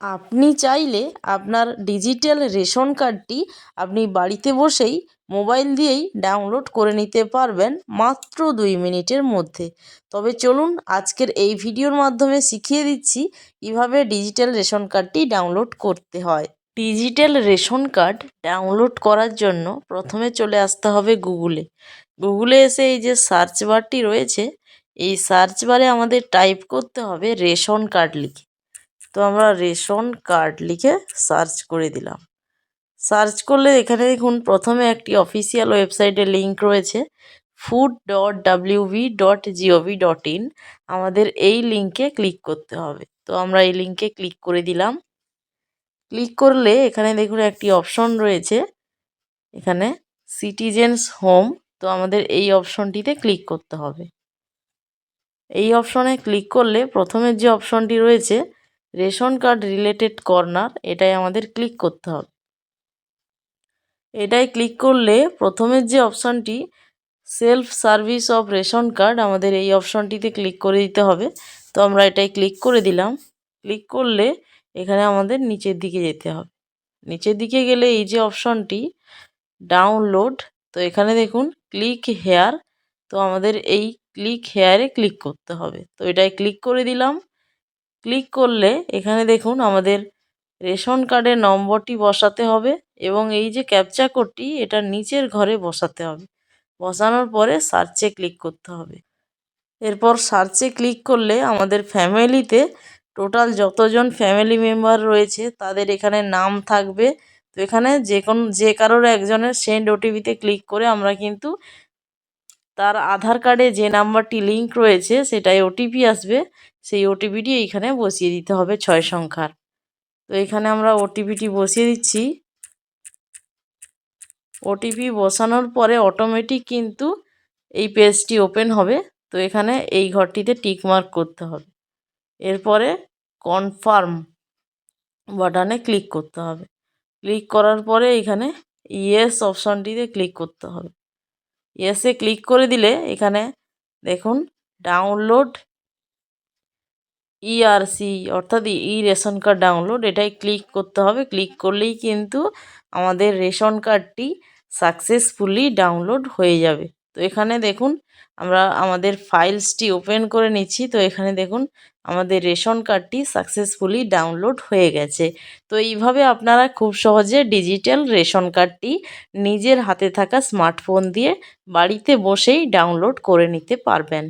আপনি চাইলে আপনার ডিজিটাল রেশন কার্ডটি আপনি বাড়িতে বসেই মোবাইল দিয়েই ডাউনলোড করে নিতে পারবেন মাত্র দুই মিনিটের মধ্যে। তবে চলুন আজকের এই ভিডিওর মাধ্যমে শিখিয়ে দিচ্ছি কীভাবে ডিজিটাল রেশন কার্ডটি ডাউনলোড করতে হয়। ডিজিটাল রেশন কার্ড ডাউনলোড করার জন্য প্রথমে চলে আসতে হবে গুগলে। গুগলে এসে এই যে সার্চ বারটি রয়েছে, এই সার্চ বারে আমাদের টাইপ করতে হবে রেশন কার্ড লিখে। তো আমরা রেশন কার্ড লিখে সার্চ করে দিলাম। সার্চ করলে এখানে দেখুন প্রথমে একটি অফিসিয়াল ওয়েবসাইটে লিঙ্ক রয়েছে food dot WB dot gov dot in আমাদের এই লিঙ্কে ক্লিক করতে হবে। তো আমরা এই লিঙ্কে ক্লিক করে দিলাম। ক্লিক করলে এখানে দেখুন একটি অপশন রয়েছে, এখানে সিটিজেন্স হোম। তো আমাদের এই অপশনটিতে ক্লিক করতে হবে। এই অপশনে ক্লিক করলে প্রথমের যে অপশনটি রয়েছে রেশন কার্ড রিলেটেড কর্নার, এটাই আমাদের ক্লিক করতে হবে। এটাই ক্লিক করলে প্রথমের যে অপশানটি, self service of ration card, আমাদের এই অপশানটিতে ক্লিক করে দিতে হবে। তো আমরা এটাই ক্লিক করে দিলাম। ক্লিক করলে এখানে আমাদের নিচের দিকে যেতে হবে। নিচের দিকে গেলে এই যে অপশানটি, ডাউনলোড, তো এখানে দেখুন, ক্লিক হেয়ার, তো আমাদের এই ক্লিক হেয়ারে ক্লিক করতে হবে। তো এটাই ক্লিক করে দিলাম। ক্লিক করলে এখানে দেখুন আমাদের রেশন কার্ডের নম্বরটি বসাতে হবে এবং এই যে ক্যাপচা কোডটি, এটা নিচের ঘরে বসাতে হবে। বসানোর পরে সার্চে ক্লিক করতে হবে। এরপর সার্চে ক্লিক করলে আমাদের ফ্যামিলিতে টোটাল যতজন ফ্যামিলি মেম্বার রয়েছে, তাদের এখানে নাম থাকবে। তো এখানে যে কোনো যে কারোর একজনের সেন্ড ওটিপিতে ক্লিক করে আমরা কিন্তু তার আধার কার্ডে যে নাম্বারটি লিঙ্ক রয়েছে সেটাই ওটিপি আসবে। সেই ওটিপিটি এইখানে বসিয়ে দিতে হবে ছয় সংখ্যার। তো এখানে আমরা ওটিপিটি বসিয়ে দিচ্ছি। ওটিপি বসানোর পরে অটোমেটিক কিন্তু এই পেজটি ওপেন হবে। তো এখানে এই ঘরটিতে টিক মার্ক করতে হবে। এরপরে কনফার্ম বাটনে ক্লিক করতে হবে। ক্লিক করার পরে এখানে ইয়েস অপশানটিতে ক্লিক করতে হবে। ইয়েসে ক্লিক করে দিলে এখানে দেখুন ডাউনলোড ইআরসি অর্থাৎ ই রেশন কার্ড ডাউনলোড এটাই ক্লিক করতে হবে। ক্লিক করলেই কিন্তু আমাদের রেশন কার্ডটি সাকসেসফুলি ডাউনলোড হয়ে যাবে। তো এখানে দেখুন, আমরা আমাদের ফাইলসটি ওপেন করে নিচ্ছি। তো এখানে দেখুন, আমাদের রেশন কার্ডটি সাকসেসফুলি ডাউনলোড হয়ে গেছে। তো এইভাবে আপনারা খুব সহজে ডিজিটাল রেশন কার্ডটি নিজের হাতে থাকা স্মার্টফোন দিয়ে বাড়িতে বসেই ডাউনলোড করে নিতে পারবেন।